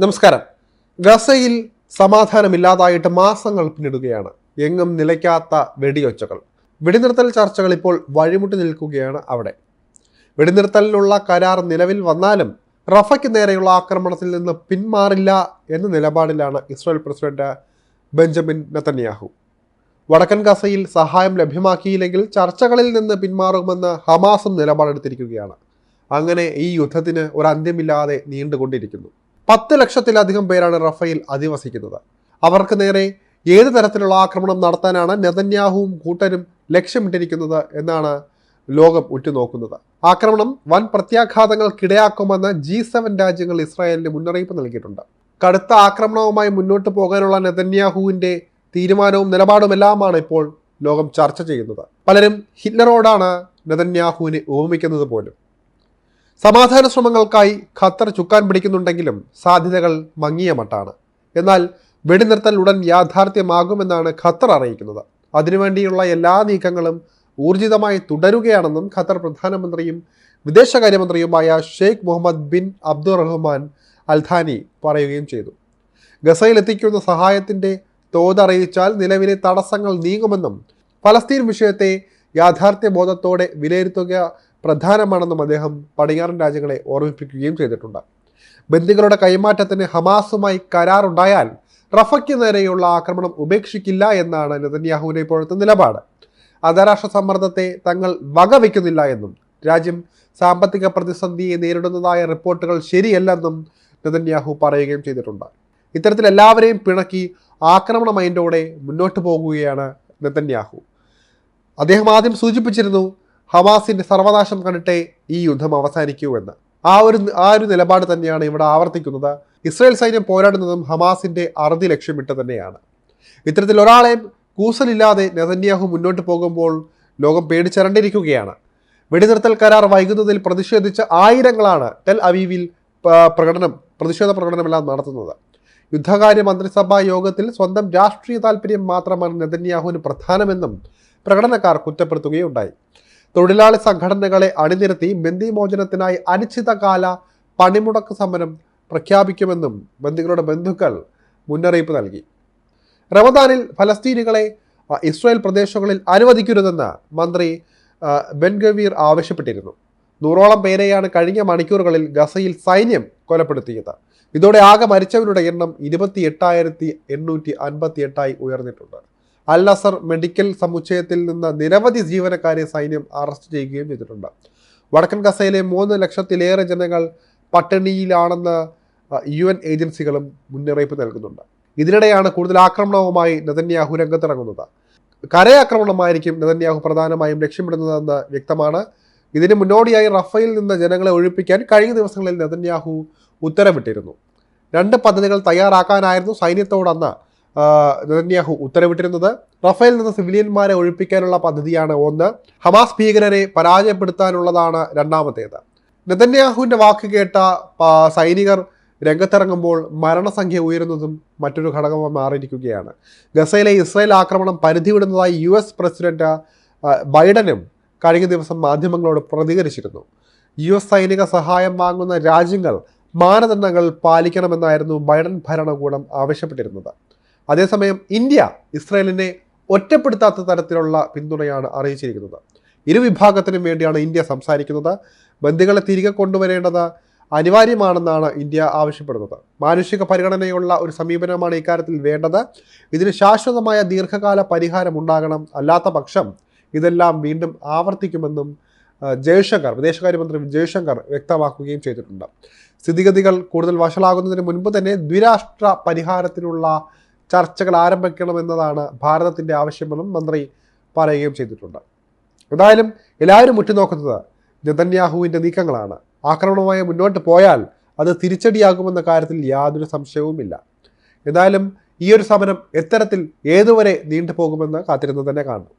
നമസ്കാരം. ഗസയിൽ സമാധാനമില്ലാതായിട്ട് മാസങ്ങൾ പിന്നിടുകയാണ്. എങ്ങും നിലയ്ക്കാത്ത വെടിയൊച്ചകൾ. വെടിനിർത്തൽ ചർച്ചകൾ ഇപ്പോൾ വഴിമുട്ടി നിൽക്കുകയാണ് അവിടെ. വെടിനിർത്തലിനുള്ള കരാർ നിലവിൽ വന്നാലും റഫയ്ക്ക് നേരെയുള്ള ആക്രമണത്തിൽ നിന്ന് പിന്മാറില്ല എന്ന നിലപാടിലാണ് ഇസ്രായേൽ പ്രസിഡന്റ് ബെഞ്ചമിൻ നെതന്യാഹു. വടക്കൻ ഗസയിൽ സഹായം ലഭ്യമാക്കിയില്ലെങ്കിൽ ചർച്ചകളിൽ നിന്ന് പിന്മാറുമെന്ന് ഹമാസും നിലപാടെടുത്തിരിക്കുകയാണ്. അങ്ങനെ ഈ യുദ്ധത്തിന് ഒരു അന്ത്യമില്ലാതെ നീണ്ടുകൊണ്ടിരിക്കുന്നു. പത്ത് ലക്ഷത്തിലധികം പേരാണ് റഫയിൽ അധിവസിക്കുന്നത്. അവർക്ക് നേരെ ഏത് തരത്തിലുള്ള ആക്രമണം നടത്താനാണ് നെതന്യാഹുവും കൂട്ടരും ലക്ഷ്യമിട്ടിരിക്കുന്നത് എന്നാണ് ലോകം ഉറ്റുനോക്കുന്നത്. ആക്രമണം വൻ പ്രത്യാഘാതങ്ങൾക്കിടയാക്കുമെന്ന് ജി സെവൻ രാജ്യങ്ങൾ ഇസ്രായേലിന് മുന്നറിയിപ്പ് നൽകിയിട്ടുണ്ട്. കടുത്ത ആക്രമണവുമായി മുന്നോട്ട് പോകാനുള്ള നെതന്യാഹുവിന്റെ തീരുമാനവും നിലപാടുമെല്ലാമാണ് ഇപ്പോൾ ലോകം ചർച്ച ചെയ്യുന്നത്. പലരും ഹിറ്റ്ലറോടാണ് നെതന്യാഹുവിനെ ഉപമിക്കുന്നത് പോലും. സമാധാന ശ്രമങ്ങൾക്കായി ഖത്തർ ചുക്കാൻ പിടിക്കുന്നുണ്ടെങ്കിലും സാധ്യതകൾ മങ്ങിയ മട്ടാണ്. എന്നാൽ വെടിനിർത്തൽ ഉടൻ യാഥാർത്ഥ്യമാകുമെന്നാണ് ഖത്തർ അറിയിക്കുന്നത്. അതിനുവേണ്ടിയുള്ള എല്ലാ നീക്കങ്ങളും ഊർജിതമായി തുടരുകയാണെന്നും ഖത്തർ പ്രധാനമന്ത്രിയും വിദേശകാര്യമന്ത്രിയുമായ Sheikh Mohammed bin Abdul Rahman Al Thani പറയുകയും ചെയ്തു. ഗസയിൽ എത്തിക്കുന്ന സഹായത്തിന്റെ തോതറിയിച്ചാൽ നിലവിലെ തടസ്സങ്ങൾ നീങ്ങുമെന്നും ഫലസ്തീൻ വിഷയത്തെ യാഥാർത്ഥ്യബോധത്തോടെ വിലയിരുത്തുക പ്രധാനമാണെന്നും അദ്ദേഹം പടിഞ്ഞാറൻ രാജ്യങ്ങളെ ഓർമ്മിപ്പിക്കുകയും ചെയ്തിട്ടുണ്ട്. ബന്ദികളുടെ കൈമാറ്റത്തിന് ഹമാസുമായി കരാറുണ്ടായാൽ റഫയ്ക്ക് നേരെയുള്ള ആക്രമണം ഉപേക്ഷിക്കില്ല എന്നാണ് നെതന്യാഹുവിന്റെ ഇപ്പോഴത്തെ നിലപാട്. അന്താരാഷ്ട്ര സമ്മർദ്ദത്തെ തങ്ങൾ വകവയ്ക്കുന്നില്ല എന്നും രാജ്യം സാമ്പത്തിക പ്രതിസന്ധിയെ നേരിടുന്നതായ റിപ്പോർട്ടുകൾ ശരിയല്ലെന്നും നെതന്യാഹു പറയുകയും ചെയ്തിട്ടുണ്ട്. ഇത്തരത്തിൽ എല്ലാവരെയും പിണക്കി ആക്രമണ മൈൻഡോടെ മുന്നോട്ട് പോകുകയാണ് നെതന്യാഹു. അദ്ദേഹം ആദ്യം സൂചിപ്പിച്ചിരുന്നു ഹമാസിന്റെ സർവനാശം കണ്ടിട്ടേ ഈ യുദ്ധം അവസാനിക്കൂ എന്ന് ആ ഒരു ആ ഒരു നിലപാട് തന്നെയാണ് ഇവിടെ ആവർത്തിക്കുന്നത്. ഇസ്രായേൽ സൈന്യം പോരാടുന്നതും ഹമാസിന്റെ അറുതി ലക്ഷ്യമിട്ട് തന്നെയാണ്. ഇത്തരത്തിൽ ഒരാളെ കൂസലില്ലാതെ നെതന്യാഹു മുന്നോട്ട് പോകുമ്പോൾ ലോകം പേടിച്ചിരണ്ടിരിക്കുകയാണ്. വെടിനിർത്തൽ കരാർ വൈകുന്നതിൽ പ്രതിഷേധിച്ച് ആയിരങ്ങളാണ് ടെൽ അവീവിൽ പ്രകടനം പ്രതിഷേധ പ്രകടനമെല്ലാം നടത്തുന്നത്. യുദ്ധകാര്യ മന്ത്രിസഭാ യോഗത്തിൽ സ്വന്തം രാഷ്ട്രീയ താല്പര്യം മാത്രമാണ് നെതന്യാഹുവിന് പ്രധാനമെന്നും പ്രകടനക്കാർ കുറ്റപ്പെടുത്തുകയുണ്ടായി. തൊഴിലാളി സംഘടനകളെ അണിനിരത്തി ബന്ദിമോചനത്തിനായി അനിശ്ചിതകാല പണിമുടക്ക് സമരം പ്രഖ്യാപിക്കുമെന്നും ബന്ദികളുടെ ബന്ധുക്കൾ മുന്നറിയിപ്പ് നൽകി. റമദാനിൽ ഫലസ്തീനികളെ ഇസ്രായേൽ പ്രദേശങ്ങളിൽ അനുവദിക്കരുതെന്ന് മന്ത്രി ബെൻഗവീർ ആവശ്യപ്പെട്ടിരുന്നു. നൂറോളം പേരെയാണ് കഴിഞ്ഞ മണിക്കൂറുകളിൽ ഗസയിൽ സൈന്യം കൊലപ്പെടുത്തിയത്. ഇതോടെ ആകെ മരിച്ചവരുടെ എണ്ണം ഇരുപത്തി എട്ടായിരത്തി എണ്ണൂറ്റി അൻപത്തി എട്ടായി ഉയർന്നിട്ടുണ്ട്. അൽ നസർ മെഡിക്കൽ സമുച്ചയത്തിൽ നിന്ന് നിരവധി ജീവനക്കാരെ സൈന്യം അറസ്റ്റ് ചെയ്യുകയും ചെയ്തിട്ടുണ്ട്. വടക്കൻ ഗസയിലെ മൂന്ന് ലക്ഷത്തിലേറെ ജനങ്ങൾ പട്ടിണിയിലാണെന്ന് യു എൻ ഏജൻസികളും മുന്നറിയിപ്പ് നൽകുന്നുണ്ട്. ഇതിനിടെയാണ് കൂടുതൽ ആക്രമണവുമായി നെതന്യാഹു രംഗത്തിറങ്ങുന്നത്. കരയാക്രമണമായിരിക്കും നെതന്യാഹു പ്രധാനമായും ലക്ഷ്യമിടുന്നതെന്ന് വ്യക്തമാണ്. ഇതിന് മുന്നോടിയായി റഫയിൽ നിന്ന് ജനങ്ങളെ ഒഴിപ്പിക്കാൻ കഴിഞ്ഞ ദിവസങ്ങളിൽ നെതന്യാഹു ഉത്തരവിട്ടിരുന്നു. രണ്ട് പദ്ധതികൾ തയ്യാറാക്കാനായിരുന്നു സൈന്യത്തോടന്ന് നെതന്യാഹു ഉത്തരവിട്ടിരുന്നത് റഫേൽ നിന്ന് സിവിലിയന്മാരെ ഒഴിപ്പിക്കാനുള്ള പദ്ധതിയാണ് ഒന്ന്. ഹമാസ് ഭീകരരെ പരാജയപ്പെടുത്താനുള്ളതാണ് രണ്ടാമത്തേത്. നെതന്യാഹുവിന്റെ വാക്ക് കേട്ട സൈനികർ രംഗത്തിറങ്ങുമ്പോൾ മരണസംഖ്യ ഉയരുന്നതും മറ്റൊരു ഘടകമായി മാറിയിരിക്കുകയാണ്. ഗസയിലെ ഇസ്രായേൽ ആക്രമണം പരിധി വിടുന്നതായി യു എസ് പ്രസിഡന്റ് ബൈഡനും കഴിഞ്ഞ ദിവസം മാധ്യമങ്ങളോട് പ്രതികരിച്ചിരുന്നു. യു എസ് സൈനിക സഹായം വാങ്ങുന്ന രാജ്യങ്ങൾ മാനദണ്ഡങ്ങൾ പാലിക്കണമെന്നായിരുന്നു ബൈഡൻ ഭരണകൂടം ആവശ്യപ്പെട്ടിരുന്നത്. അതേസമയം ഇന്ത്യ ഇസ്രായേലിനെ ഒറ്റപ്പെടുത്താത്ത തരത്തിലുള്ള പിന്തുണയാണ് അറിയിച്ചിരിക്കുന്നത്. ഇരു വിഭാഗത്തിനും വേണ്ടിയാണ് ഇന്ത്യ സംസാരിക്കുന്നത്. ബന്ധുക്കളെ തിരികെ കൊണ്ടുവരേണ്ടത് അനിവാര്യമാണെന്നാണ് ഇന്ത്യ ആവശ്യപ്പെടുന്നത്. മാനുഷിക പരിഗണനയുള്ള ഒരു സമീപനമാണ് ഇക്കാര്യത്തിൽ വേണ്ടത്. ഇതിന് ശാശ്വതമായ ദീർഘകാല പരിഹാരം ഉണ്ടാകണം. അല്ലാത്ത പക്ഷം ഇതെല്ലാം വീണ്ടും ആവർത്തിക്കുമെന്നും ജയശങ്കർ വിദേശകാര്യമന്ത്രി ജയശങ്കർ വ്യക്തമാക്കുകയും ചെയ്തിട്ടുണ്ട്. സ്ഥിതിഗതികൾ കൂടുതൽ വഷളാകുന്നതിന് മുൻപ് തന്നെ ദ്വിരാഷ്ട്ര പരിഹാരത്തിനുള്ള ചർച്ചകൾ ആരംഭിക്കണമെന്നതാണ് ഭാരതത്തിന്റെ ആവശ്യമെന്നും മന്ത്രി പറയുകയും ചെയ്തിട്ടുണ്ട്. എന്തായാലും എല്ലാവരും ഉറ്റുനോക്കുന്നത് നെതന്യാഹുവിന്റെ നീക്കങ്ങളാണ്. ആക്രമണവുമായി മുന്നോട്ട് പോയാൽ അത് തിരിച്ചടിയാകുമെന്ന കാര്യത്തിൽ യാതൊരു സംശയവുമില്ല. എന്തായാലും ഈ ഒരു സമരം എത്തരത്തിൽ ഏതുവരെ നീണ്ടുപോകുമെന്ന് കാത്തിരുന്ന് തന്നെ കാണും